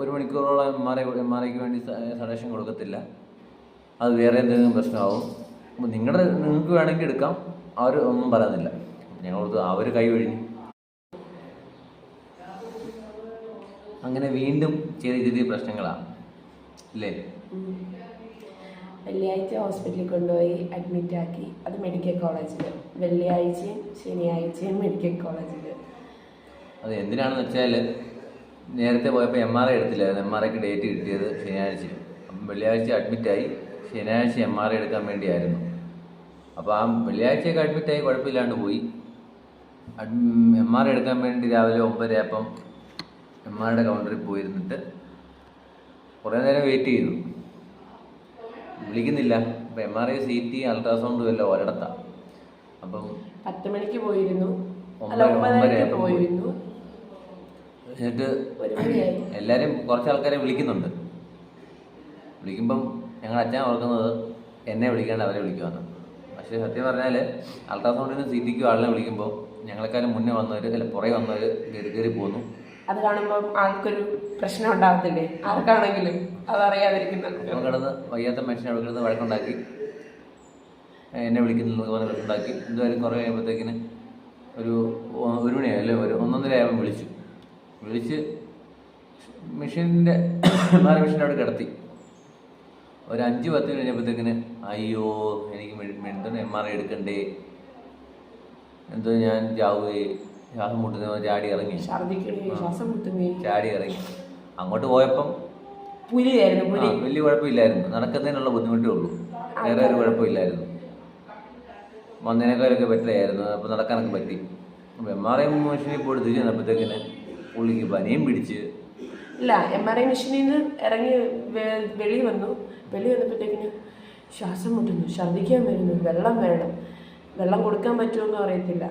ഒരു മണിക്കൂറോളം M R I M R ഐക്ക് വേണ്ടി സജഷൻ കൊടുക്കത്തില്ല. അത് വേറെ എന്തെങ്കിലും പ്രശ്നമാവും. അപ്പോൾ നിങ്ങളുടെ നിങ്ങൾക്ക് വേണമെങ്കിൽ എടുക്കാം. അവർ ഒന്നും പറയുന്നില്ല. ഞങ്ങൾ അവർ കൈ ഒഴിഞ്ഞു അങ്ങനെ വീണ്ടും ചെറിയ ചെറിയ പ്രശ്നങ്ങളാണ് ഇല്ലേ? വെള്ളിയാഴ്ച ഹോസ്പിറ്റലിൽ കൊണ്ടുപോയി അഡ്മിറ്റ് ആക്കി. അത് മെഡിക്കൽ കോളേജിൽ വെള്ളിയാഴ്ചയും ശനിയാഴ്ചയും മെഡിക്കൽ കോളേജിൽ അത് എന്തിനാണെന്ന് വെച്ചാൽ നേരത്തെ പോയപ്പോൾ എം ആർ ഐ എടുത്തില്ലായിരുന്നു. എം ആർ ഐക്ക് ഡേറ്റ് കിട്ടിയത് ശനിയാഴ്ച. അപ്പം വെള്ളിയാഴ്ച അഡ്മിറ്റായി ശനിയാഴ്ച എം ആർ ഐ എടുക്കാൻ വേണ്ടിയായിരുന്നു. അപ്പോൾ ആ വെള്ളിയാഴ്ചയൊക്കെ അഡ്മിറ്റായി കുഴപ്പമില്ലാണ്ട് പോയി. എം ആർ ഐ എടുക്കാൻ വേണ്ടി രാവിലെ ഒമ്പതരയപ്പം എം ആറുടെ കൗണ്ടറിൽ പോയിരുന്നിട്ട് കുറേ നേരം വെയിറ്റ് ചെയ്തു. വിളിക്കുന്നില്ല. അപ്പം M R I C T അൾട്രാസൗണ്ടും എല്ലാം ഒരിടത്താണ് അപ്പം പത്ത് മണിക്ക് പോയിരുന്നു. അല്ല ഒമ്പത് ഒമ്പതരക്ക് പോയി. പോയിരുന്നു. എന്നിട്ട് എല്ലാവരും കുറച്ച് ആൾക്കാരെ വിളിക്കുന്നുണ്ട്. വിളിക്കുമ്പം ഞങ്ങൾ അച്ഛൻ ഓർക്കുന്നത് എന്നെ വിളിക്കാണ്ട് അവരെ വിളിക്കുവാന്ന്. പക്ഷേ സത്യം പറഞ്ഞാൽ അൾട്രാസൗണ്ടിനും സി ടിക്കും ആളിനെ വിളിക്കുമ്പോൾ ഞങ്ങളെക്കാളും മുന്നേ വന്നവർ അല്ല പുറകെ വന്നവർ കയറി കയറി പോന്നു അത് കാണുമ്പോൾ ആൾക്കൊരു പ്രശ്നം ഉണ്ടാകത്തില്ലേ ആർക്കാണെങ്കിലും അത് അറിയാതിരിക്കുന്ന കിടന്ന് വയ്യാത്ത മനുഷ്യനെ അവിടെ കിടന്ന് വഴക്കുണ്ടാക്കി. എന്നെ വിളിക്കുന്ന വഴക്കുണ്ടാക്കി. എന്തായാലും കുറേ കഴിയുമ്പോഴത്തേക്കിന് ഒരു ഒരു മണിയായി അല്ലേ? ഒരു ഒന്നൊന്നര ആയപ്പോൾ വിളിച്ചു. വിളിച്ച് മെഷീനിന്റെ നാല് മെഷീൻ അവിടെ കിടത്തി. ഒരു അഞ്ച് പത്ത് കഴിഞ്ഞപ്പോഴത്തേക്കിന് അയ്യോ എനിക്ക് മെഡിത്തം എം ആർ ഐ എടുക്കണ്ടേ. എന്തോ ഞാൻ ചാവുകയെ ശ്വാസം മുട്ടുന്ന ചാടി ഇറങ്ങി. ചാടി ഇറങ്ങി. അങ്ങോട്ട് പോയപ്പം പുലിയായിരുന്നു വലിയ കുഴപ്പമില്ലായിരുന്നു. നടക്കുന്നതിനുള്ള ബുദ്ധിമുട്ടേ ഉള്ളൂ. വേറെ ഒരു കുഴപ്പമില്ലായിരുന്നു. വന്നതിനേക്കാളൊക്കെ ബെറ്റർ ആയിരുന്നു അപ്പോൾ നടക്കാനൊക്കെ പറ്റി. അപ്പോൾ എം ആർ ഐ മെഷീനിൽ പോയി തിരിച്ചു വന്നപ്പോഴത്തേക്കിന് പുള്ളിക്ക് പനിയും പിടിച്ച് ഇല്ല എം ആർ ഐ മെഷീനിൽ നിന്ന് ഇറങ്ങി വെളി വന്നു. വെളി വന്നപ്പോഴത്തേക്കിന് ശ്വാസം മുട്ടുന്നു. ഛർദ്ദിക്കാൻ വരുന്നു. വെള്ളം വേണം. വെള്ളം കൊടുക്കാൻ പറ്റുമെന്ന് അറിയത്തില്ല.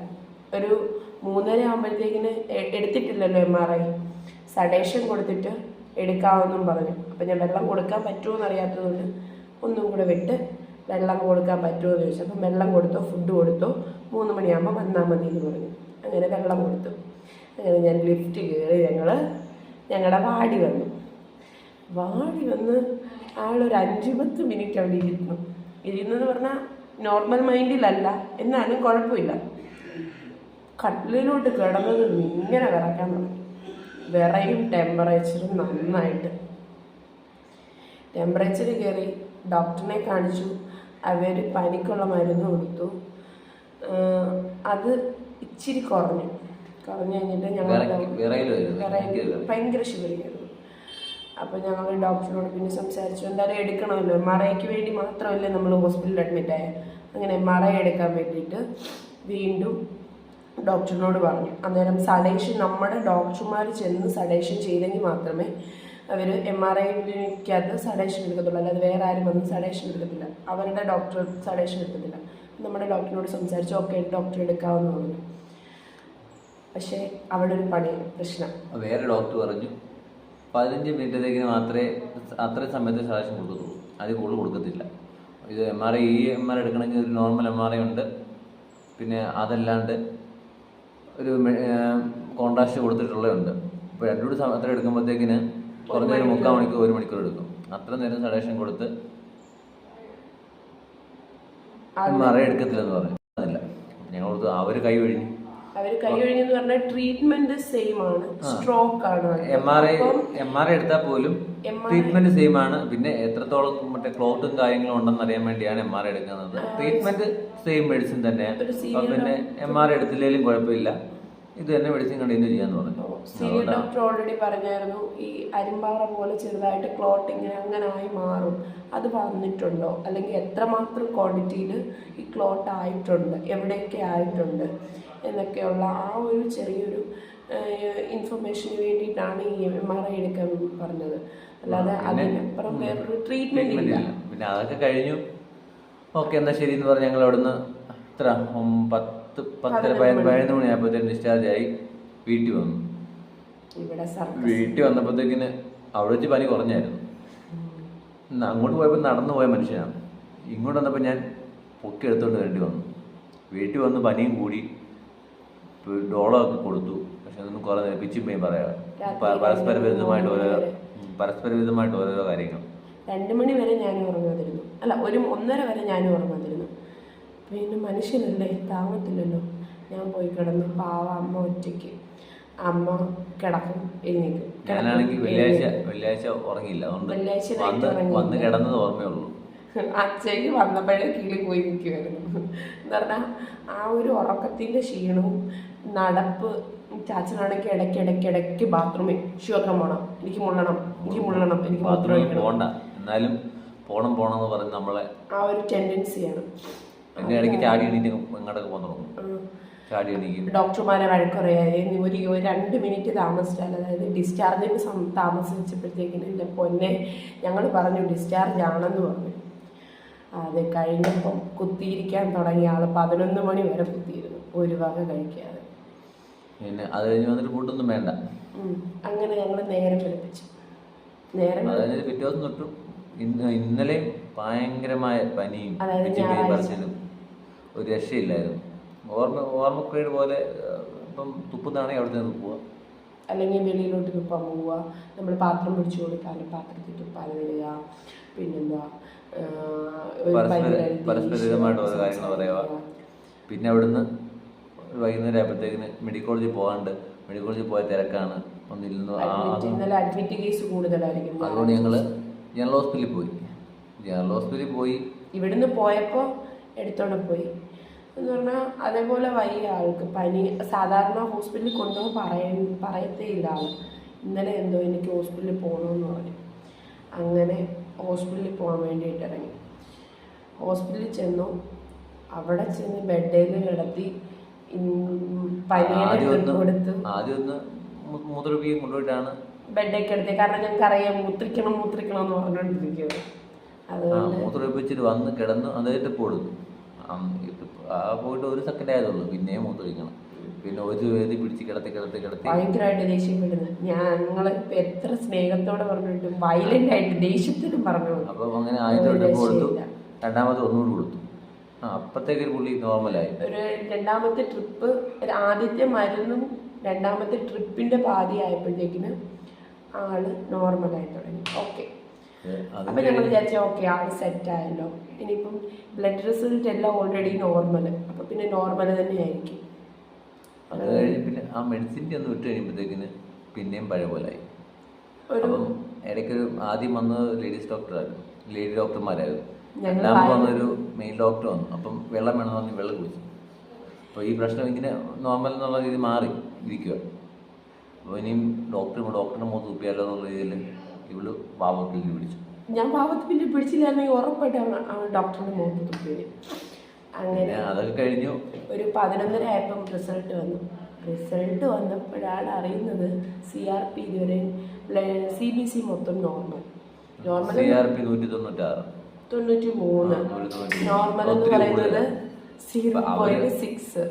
ഒരു മൂന്നര ആകുമ്പോഴത്തേക്കിന് എടുത്തിട്ടില്ലല്ലോ എം ആർ ഐ സഡേഷൻ കൊടുത്തിട്ട് എടുക്കാമെന്നും പറഞ്ഞു. അപ്പം ഞാൻ വെള്ളം കൊടുക്കാൻ പറ്റുമോ എന്നറിയാത്തതുകൊണ്ട് ഒന്നും കൂടെ വിട്ട് വെള്ളം കൊടുക്കാൻ പറ്റുമോ എന്ന് ചോദിച്ചു. അപ്പം വെള്ളം കൊടുത്തോ ഫുഡ് കൊടുത്തോ മൂന്ന് മണിയാകുമ്പോൾ വന്നാൽ മതി എന്ന് പറഞ്ഞു. അങ്ങനെ വെള്ളം കൊടുത്തു. അങ്ങനെ ഞാൻ ലിഫ്റ്റ് കയറി ഞങ്ങൾ ഞങ്ങളുടെ വാടി വന്നു. വാടി വന്ന് ആളൊരു അഞ്ച് പത്ത് മിനിറ്റ് അവിടെ ഇരുന്നു. ഇരുന്നെന്ന് പറഞ്ഞാൽ നോർമൽ മൈൻഡിലല്ല എന്നാലും കുഴപ്പമില്ല. കട്ടിലിലോട്ട് കിടന്നത് ഇങ്ങനെ വിറയ്ക്കാൻ തുടങ്ങി. വിറയും ടെമ്പറേച്ചറും നന്നായിട്ട്. ടെമ്പറേച്ചർ കയറി ഡോക്ടറിനെ കാണിച്ചു. അവർ പനിക്കുള്ള മരുന്ന് കൊടുത്തു. അത് ഇച്ചിരി കുറഞ്ഞു. കുറഞ്ഞു കഴിഞ്ഞിട്ട് ഞങ്ങൾ ഭയങ്കര ഷിവറിയായിരുന്നു അപ്പോൾ ഞങ്ങൾ ഡോക്ടറിനോട് പിന്നെ സംസാരിച്ചു. എന്തായാലും എടുക്കണമല്ലോ. എം ആർ ഐക്ക് വേണ്ടി മാത്രമല്ലേ നമ്മൾ ഹോസ്പിറ്റലിൽ അഡ്മിറ്റ് ആയത് അങ്ങനെ എം ആർ ഐ എടുക്കാൻ വേണ്ടിയിട്ട് വീണ്ടും ഡോക്ടറിനോട് പറഞ്ഞു. അന്നേരം സഡേഷൻ നമ്മുടെ ഡോക്ടർമാർ ചെന്ന് സഡേഷൻ ചെയ്തെങ്കിൽ മാത്രമേ അവർ എം ആർ ഐക്കകത്ത് സഡേഷൻ എടുക്കത്തുള്ളൂ. അല്ലാതെ വേറെ ആരും വന്ന് സഡേഷൻ എടുക്കത്തില്ല. അവരുടെ ഡോക്ടർ സഡേഷൻ എടുക്കത്തില്ല. നമ്മുടെ ഡോക്ടറിനോട് സംസാരിച്ചു. ഓക്കെ ഡോക്ടർ എടുക്കാമെന്ന് പറഞ്ഞു. പക്ഷേ അവിടെ ഒരു പണി പ്രശ്നം. വേറെ ഡോക്ടർ പറഞ്ഞു പതിനഞ്ച് മിനിറ്റത്തേക്ക് മാത്രമേ അത്രയും സമയത്ത് സാധനം കൊടുക്കത്തുള്ളൂ. അതിൽ കൂടുതൽ കൊടുക്കത്തില്ല. ഇത് M R I M R എടുക്കണമെങ്കിൽ ഒരു നോർമൽ എം ആർ ഐ ഉണ്ട്. പിന്നെ അതല്ലാണ്ട് ഒരു കോൺട്രാസ്റ്റ് കൊടുത്തിട്ടുള്ളതുണ്ട് ഇപ്പോൾ രണ്ടു കൂടി അത്ര എടുക്കുമ്പോഴത്തേക്കിന് കുറഞ്ഞ ഒരു മുക്കാൽ മണിക്കൂർ ഒരു മണിക്കൂർ എടുക്കും. അത്ര നേരം സഡേഷൻ കൊടുത്ത് എം ആർ ഐ എടുക്കത്തില്ലെന്ന് പറഞ്ഞു. അതല്ല. ഞങ്ങൾ കൊടുത്തു അവർ കൈ ഒഴിഞ്ഞു അവർ കൈ ഒഴിഞ്ഞെന്ന് പറഞ്ഞാൽ ട്രീറ്റ്മെന്റ് സെയിം ആണ്. സ്ട്രോക്ക് ആണ്. M R I M R I എടുത്താൽ പോലും ട്രീറ്റ്മെന്റ് സെയിം ആണ്. പിന്നെ എത്രത്തോളം മറ്റേ ക്ലോട്ടും കാര്യങ്ങളും ഉണ്ടെന്ന് അറിയാൻ വേണ്ടിയാണ് എം ആർ ഐ എടുക്കുന്നത്. ട്രീറ്റ്മെന്റ് സെയിം മെഡിസിൻ തന്നെ പിന്നെ എം ആർ ഐ എടുത്തില്ലെങ്കിലും കുഴപ്പമില്ല. ഇത് തന്നെ മെഡിസിൻ കണ്ടിന്യൂ ചെയ്യാന്ന് പറഞ്ഞു. സീനിയർ ഡോക്ടർ ഓൾറെഡി പറഞ്ഞായിരുന്നു ഈ അരിമ്പാറ പോലെ ചെറുതായിട്ട് ക്ലോട്ടിങ് ഇങ്ങനെ അങ്ങനെ ആയി മാറും. അത് വന്നിട്ടുണ്ടോ? അല്ലെങ്കിൽ എത്രമാത്രം ക്വാണ്ടിറ്റിയിൽ ഈ ക്ലോട്ട് ആയിട്ടുണ്ട്? എവിടെയൊക്കെ ആയിട്ടുണ്ട്? എന്നൊക്കെയുള്ള ആ ഒരു ചെറിയൊരു ഇൻഫർമേഷന് വേണ്ടിയിട്ടാണ് ഈ എം ആർ ഐ എടുക്കാൻ പറഞ്ഞത്. അല്ലാതെ അതിനപ്പുറം വേറൊരു ട്രീറ്റ്മെന്റ് ഇല്ല. പിന്നെ അതൊക്കെ കഴിഞ്ഞു. ഓക്കെ എന്നാൽ ശരി എന്ന് പറഞ്ഞ് ഞങ്ങൾ അവിടുന്ന് എത്ര ഉം, പത്ത് പത്തര പതിനൊന്ന് മണിയായപ്പോഴത്തേക്കും ഡിസ്ചാർജ് ആയി. വീട്ടിൽ വന്നു. ഇവിടെ സർക്കാർ വീട്ടിൽ വന്നപ്പോഴത്തേക്കിന് അവിടെ വെച്ച് പനി കുറഞ്ഞായിരുന്നു. അങ്ങോട്ട് പോയപ്പോൾ നടന്നു പോയ മനുഷ്യനാണ്. ഇങ്ങോട്ട് വന്നപ്പോൾ ഞാൻ പൊക്കി എടുത്തുകൊണ്ട് വേണ്ടി വന്നു. വീട്ടിൽ വന്ന് പനിയും കൂടി. ഡോളൊക്കെ കൊടുത്തു. പക്ഷെ അതൊന്നും കുറേ നേരം പിച്ചും പേയും പറയാം പ- പരസ്പര വിരുദ്ധമായിട്ട് ഓരോ വരെ. പരസ്പര വിരുദ്ധമായിട്ട് ഓരോരോ കാര്യങ്ങൾ. രണ്ട് മണി വരെ ഞാനും ഉറങ്ങാതിരുന്നു. അല്ല ഒരു ഒന്നര വരെ ഞാൻ ഉറങ്ങാതിരുന്നു. പിന്നെ മനുഷ്യനല്ലേ? താങ്ങത്തില്ലല്ലോ. ഞാൻ പോയി കിടന്നു. പാവ അമ്മ ഒറ്റയ്ക്ക്. അമ്മ കിടക്കും എഴുന്നേക്കും ഞാനാണെങ്കിൽ വെള്ളിയാഴ്ച വെള്ളിയാഴ്ച ഉറങ്ങിയില്ല. വെള്ളിയാഴ്ച വന്ന്. കിടന്നത് ഓർമ്മയുള്ളൂ. അച്ഛയ്ക്ക് വന്നപ്പോഴേ കിളി പോയി നിൽക്കുമായിരുന്നു എന്ന് പറഞ്ഞാൽ ആ ഒരു ഉറക്കത്തിന്റെ ക്ഷീണവും നടപ്പ് ചാച്ചനാണെങ്കിൽ ഇടയ്ക്ക് ഇടയ്ക്ക് ഇടയ്ക്ക് ബാത്റൂമിൽ ശിവക്കം പോകണം എനിക്ക് മുള്ളണം എനിക്ക് മുള്ളണം എനിക്ക് ബാത്റൂമിൽ പോകണ്ട എന്നാലും പോണം പോണം എന്ന് പറഞ്ഞ് നമ്മളെ ആ ഒരു ടെൻഡൻസിയാണ് എന്റെ ഇടയ്ക്ക് ചാടി എണീറ്റ് എങ്ങോട്ടൊക്കെ പോകാൻ തുടങ്ങും. ചാടി എണീക്കും. ഡോക്ടർമാരെ വഴക്കുറയായി ഒരു രണ്ട് മിനിറ്റ് താമസിച്ചാൽ അതായത് ഡിസ്ചാർജിന് താമസിച്ചപ്പോഴത്തേക്കിന് എന്റെ പൊന്നെ ഞങ്ങൾ പറഞ്ഞു ഡിസ്ചാർജ് ആണെന്ന് പറഞ്ഞു. അത് കഴിഞ്ഞപ്പം കുത്തിയിരിക്കാൻ തുടങ്ങിയ ആൾ പതിനൊന്ന് മണി വരെ കുത്തിയിരുന്നു ഒരു വക കഴിക്കാതെ. പിന്നെ അത് കഴിഞ്ഞ് വന്നിട്ട് ഫുഡൊന്നും വേണ്ട. അങ്ങനെ ഞങ്ങൾ നേരെ വെളുപ്പിച്ചു നേരം പിറ്റേ ദിവസം തൊട്ട് ഇന്നലെയും ഭയങ്കരമായ പനിയും അതായത് ഒരു രക്ഷയില്ലായിരുന്നു. ഓർമ്മ ഓർമ്മക്കേട് പോലെ ഇപ്പം തുപ്പുന്നതാണെങ്കിൽ അവിടെ നിന്ന് പോവാ. അല്ലെങ്കിൽ വെളിയിലോട്ട് തുപ്പാൻ പോവുക. നമ്മൾ പാത്രം പിടിച്ചു കൊടുക്കാനും പാത്രത്തിൽ തുപ്പാൻ വിടുക പിന്നെന്താ പരസ്പരമായിട്ട് ഓരോ കാര്യങ്ങൾ. പറയുക. പിന്നെ അവിടുന്ന് വൈകുന്നേരം ആയപ്പോഴത്തേക്കിന് മെഡിക്കൽ കോളേജിൽ പോകാണ്ട് മെഡിക്കൽ കോളേജിൽ പോയ തിരക്കാണ്. ഒന്നിരുന്നു അഡ്മിറ്റ് അഡ്മിറ്റ് കേസ് കൂടുതലായിരിക്കും. അതുകൊണ്ട് ഞങ്ങൾ ജനറൽ ഹോസ്പിറ്റലിൽ പോയി. ജനറൽ ഹോസ്പിറ്റലിൽ പോയി. ഇവിടുന്ന് പോയപ്പോൾ എടുത്തോണ്ട് പോയി. എന്ന് പറഞ്ഞാൽ അതേപോലെ വയ്യ ആൾക്ക്. പനി സാധാരണ ഹോസ്പിറ്റലിൽ കൊണ്ടുപോകാൻ പറയ പറയത്തേ ഇല്ല ആൾ ഇന്നലെ എന്തോ എനിക്ക് ഹോസ്പിറ്റലിൽ പോകണമെന്ന് പറഞ്ഞു. അങ്ങനെ ഹോസ്പിറ്റലിൽ പോകാൻ വേണ്ടിയിട്ട് ഇറങ്ങി. ഹോസ്പിറ്റലിൽ ചെന്നു. അവിടെ ചെന്ന് ബെഡിൽ കിടത്തി ഒന്ന് കൊടുത്തു ആദ്യം ഒന്ന് കൊണ്ടുപോയിട്ടാണ് ബെഡൊക്കെ എടുത്ത്. കാരണം ഞങ്ങൾക്ക് അറിയാം മൂത്രിക്കണം മൂത്രിക്കണം എന്ന് പറഞ്ഞുകൊണ്ടിരിക്കുന്നത് അതുകൊണ്ട് മൂത്രമൊഴിപ്പിച്ചിട്ട് വന്ന് കിടന്നു അതായിട്ട് കൊടുത്തു ആ, പോയിട്ട് ഒരു സെക്കൻഡ് ആയതുള്ളൂ പിന്നെയും മൂത്രമൊഴിക്കണം പിന്നെ ഒരു വേദി പിടിച്ച് കിടത്തി കിടത്തി കിടത്തി. ഭയങ്കരമായിട്ട് ദേഷ്യപ്പെടുന്നത് ഞങ്ങൾ എത്ര സ്നേഹത്തോടെ പറഞ്ഞിട്ടും വയലന്റ് ആയിട്ട് ദേഷ്യത്തിനും പറഞ്ഞു. അപ്പം അങ്ങനെ ആദ്യത്തെ ട്രിപ്പ് കൊടുത്തു. രണ്ടാമത് രണ്ടാമത്തെ ഒന്നുകൂടി കൊടുത്തു. ആ പുള്ളി നോർമലായി ഒരു രണ്ടാമത്തെ ട്രിപ്പ് ആദ്യത്തെ മരുന്നും രണ്ടാമത്തെ ട്രിപ്പിന്റെ പാതി ആയപ്പോഴത്തേക്കിന് ആൾ നോർമലായി തുടങ്ങി. ഓക്കെ അപ്പൊ ഞങ്ങൾ വിചാരിച്ചു ഓക്കെ ആ സെറ്റ് ആയല്ലോ. ഇനിയിപ്പം ബ്ലഡ് റിസൾട്ട് എല്ലാം ഓൾറെഡി നോർമൽ അപ്പൊ പിന്നെ നോർമൽ തന്നെയായിരിക്കും. അത് കഴിഞ്ഞ് പിന്നെ ആ മെഡിസിന്റെ ഒന്ന് വിട്ട് കഴിയുമ്പോഴത്തേക്കിന് പിന്നെയും പഴയ പോലായി അപ്പം ഇടയ്ക്ക് ആദ്യം വന്നത് ലേഡീസ് ഡോക്ടറായിരുന്നു ലേഡി ഡോക്ടർമാരായിരുന്നു മെയിൻ രണ്ടാമത് വന്നൊരു മെയിൽ ഡോക്ടർ വന്നു. അപ്പം വെള്ളം വേണമെന്ന് പറഞ്ഞ് വെള്ളം കുടിച്ചു. അപ്പോൾ ഈ പ്രശ്നം ഇങ്ങനെ നോർമൽ എന്നുള്ള രീതി മാറി ഇരിക്കുക അപ്പോൾ ഇനിയും ഡോക്ടർ ഡോക്ടറിന്റെ മുഖത്ത് തുപ്പിയാലോ എന്നുള്ള രീതിയിൽ ഇവൾ പാവത്തിൽ പിടിച്ചു. ഞാൻ പാവത്തിൽ പിന്നെ പിടിച്ചില്ലായിരുന്നെങ്കിൽ ഉറപ്പായിട്ടാണ് ആ ഡോക്ടറിന്റെ മുഖത്ത് തുപ്പിയത് അങ്ങനെ അതൊക്കെ കഴിഞ്ഞു. ഒരു പതിനൊന്നര ആയപ്പം റിസൾട്ട് വന്നു. റിസൾട്ട് വന്നപ്പോഴാണ് അറിയുന്നത് സി ആർ പി ഇതുവരെ സി ബി സി മൊത്തം normal normal C R P നൂറ്റി തൊണ്ണൂറ്റാറ് തൊണ്ണൂറ്റി മൂന്ന്. നോർമൽ എന്ന് പറയുന്നത്. സീറോ പോയിന്റ് സിക്സ്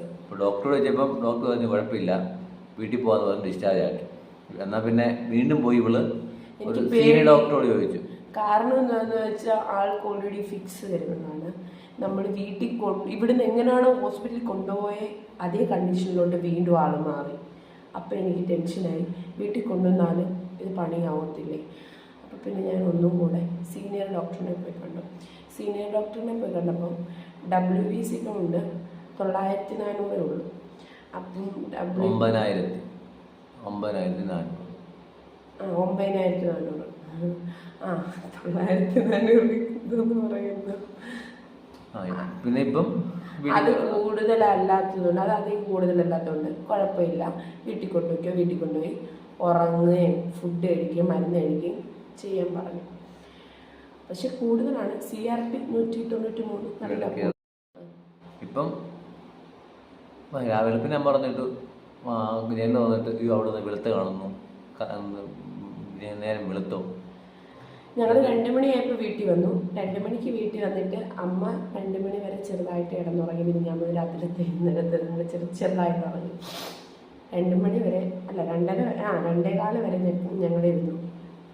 ഡോക്ടറോട് ചോദിച്ചപ്പം ഡോക്ടർ പറഞ്ഞു കുഴപ്പമില്ല. വീട്ടിൽ പോകാന്ന് പറഞ്ഞ് ഡിസ്ചാർജ് ആക്കി. എന്നാൽ പിന്നെ വീണ്ടും പോയി ഇവൾ ഒരു എനിക്ക് സീനിയർ. ഡോക്ടറോട് ചോദിച്ചു. കാരണം എന്താണെന്ന് വെച്ചാൽ ആൾക്ക് ഓൾറെഡി ഫിക്സ് വരുന്നതാണ് നമ്മൾ വീട്ടിൽ കൊണ്ട് ഇവിടുന്ന് എങ്ങനെയാണോ ഹോസ്പിറ്റലിൽ കൊണ്ടുപോയ അതേ കണ്ടീഷനിലോട്ട് വീണ്ടും ആൾ മാറി. അപ്പം എനിക്ക് ടെൻഷനായി വീട്ടിൽ കൊണ്ടുവന്നാൽ ഇത് പണിയാവത്തില്ലേ? അപ്പം പിന്നെ ഞാൻ ഒന്നും കൂടെ സീനിയർ ഡോക്ടറിനെ പോയി കണ്ടു. സീനിയർ ഡോക്ടറിനെ പോയി കണ്ടപ്പം ഡബ്ല്യു ബി സി ഉണ്ട്. തൊള്ളായിരത്തി നാനൂറേ ഉള്ളൂ. അപ്പം ഒമ്പതിനായിരത്തി. ഒമ്പതിനായിരത്തി നാനൂറ്. ഒമ്പതിനായിരത്തി നാനൂറ് ആ തൊള്ളായിരത്തി നാനൂറ് ഇതെന്ന് പറയുന്നത് ആ പിന്നെ ഇപ്പം അത് കൂടുതലല്ലാത്തതുകൊണ്ട് അത് അധികം കൂടുതലല്ലാത്തതുകൊണ്ട് കുഴപ്പമില്ല. വീട്ടിൽ കൊണ്ടുപോയിക്കോ വീട്ടിൽ കൊണ്ടുപോയി ഉറങ്ങുകയും ഫുഡ് കഴിക്കുകയും മരുന്ന് കഴിക്കുകയും ചെയ്യാൻ പറഞ്ഞു. പക്ഷെ കൂടുതലാണ് സി ആർ പി നൂറ്റി തൊണ്ണൂറ്റി മൂന്ന് നല്ല ഇപ്പം രാവിലെ പിന്നെ ഞാൻ പറഞ്ഞിട്ട് ജനൽ വന്നിട്ട് അവിടെ നിന്ന് വെളുത്ത് കാണുന്നു. നേരം വെളുത്തോ? ഞങ്ങൾ രണ്ട് മണിയായപ്പോൾ വീട്ടിൽ വന്നു. രണ്ട് മണിക്ക് വീട്ടിൽ വന്നിട്ട് അമ്മ രണ്ട് മണി വരെ ചെറുതായിട്ട് കിടന്നുറങ്ങി. പിന്നെ ഞാൻ രാത്രി ഇന്നലത്തെ നിങ്ങൾ ചെറു ചെറുതായിട്ട് ഉറങ്ങി. രണ്ട് മണി വരെ അല്ല രണ്ടര ആ രണ്ടേകാൽ വരെ ഞങ്ങൾ ഇരുന്നു.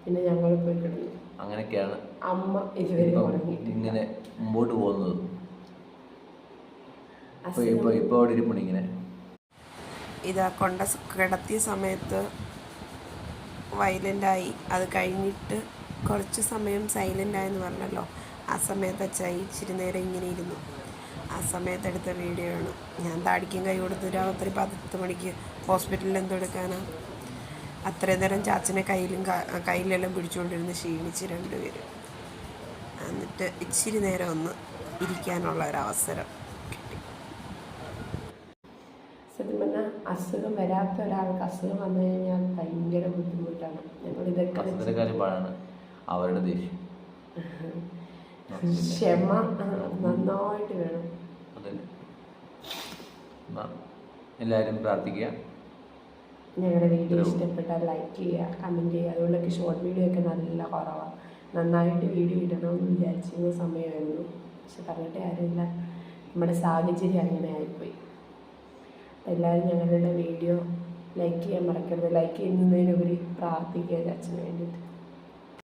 പിന്നെ ഞങ്ങൾ പോയി കിടന്നു. അങ്ങനെയൊക്കെയാണ് അമ്മ ഇതുവരെ ഇങ്ങനെ മുമ്പോട്ട് പോകുന്നത്. ഇപ്പോൾ ഇപ്പോൾ ഇവിടെ അവിടെ ഇരിപ്പുണ്ട് ഇങ്ങനെ. ഇതാ കൊണ്ട കിടത്തിയ സമയത്ത് വയലന്റായി അത് കഴിഞ്ഞിട്ട് കുറച്ച് സമയം സൈലന്റ് ആയെന്ന് പറഞ്ഞല്ലോ. ആ സമയത്ത് അച്ചായി ഇച്ചിരി നേരം ഇങ്ങനെ ഇരുന്നു. ആ സമയത്തെടുത്ത വീഡിയോ ആണ്. ഞാൻ താടിക്കും കൈ കൊടുത്ത് രാത്രി പത്ത് മണിക്ക് ഹോസ്പിറ്റലിൽ എന്തെടുക്കാനാണ് അത്രയും നേരം ചാച്ചനെ കയ്യിലും കയ്യിലെല്ലാം പിടിച്ചുകൊണ്ടിരുന്ന് ക്ഷീണിച്ച് രണ്ടുപേരും. എന്നിട്ട് ഇച്ചിരി നേരം ഒന്ന് ഇരിക്കാനുള്ള ഒരു അവസരം കിട്ടി സത്യം പറഞ്ഞാൽ അസുഖം വരാത്ത ഒരാൾക്ക് അസുഖം വന്നു കഴിഞ്ഞാൽ ഭയങ്കര ബുദ്ധിമുട്ടാണ്. ഞങ്ങൾ ഇതൊക്കെ അവരുടെ ദേഷ്യം. ക്ഷമ നന്നായിട്ട് വേണം. എല്ലാവരും പ്രാർത്ഥിക്കുക. ഞങ്ങളുടെ വീഡിയോ ഇഷ്ടപ്പെട്ടാൽ ലൈക്ക് ചെയ്യുക കമന്റ് ചെയ്യുക. അതുകൊണ്ടൊക്കെ ഷോർട്ട് വീഡിയോ ഒക്കെ നല്ല കുറവാണ് നന്നായിട്ട് വീഡിയോ ഇടണമെന്ന് വിചാരിച്ചിരുന്ന സമയമായിരുന്നു. പക്ഷെ പറഞ്ഞിട്ട് കാര്യമില്ല. നമ്മുടെ സാഹചര്യം അങ്ങനെ ആയിപ്പോയി. എല്ലാവരും ഞങ്ങളുടെ വീഡിയോ ലൈക്ക് ചെയ്യാൻ മറക്കരുത്. ലൈക്ക് ചെയ്യുന്നതിനുപരി പ്രാർത്ഥിക്കുക അച്ഛന് വേണ്ടിയിട്ട്.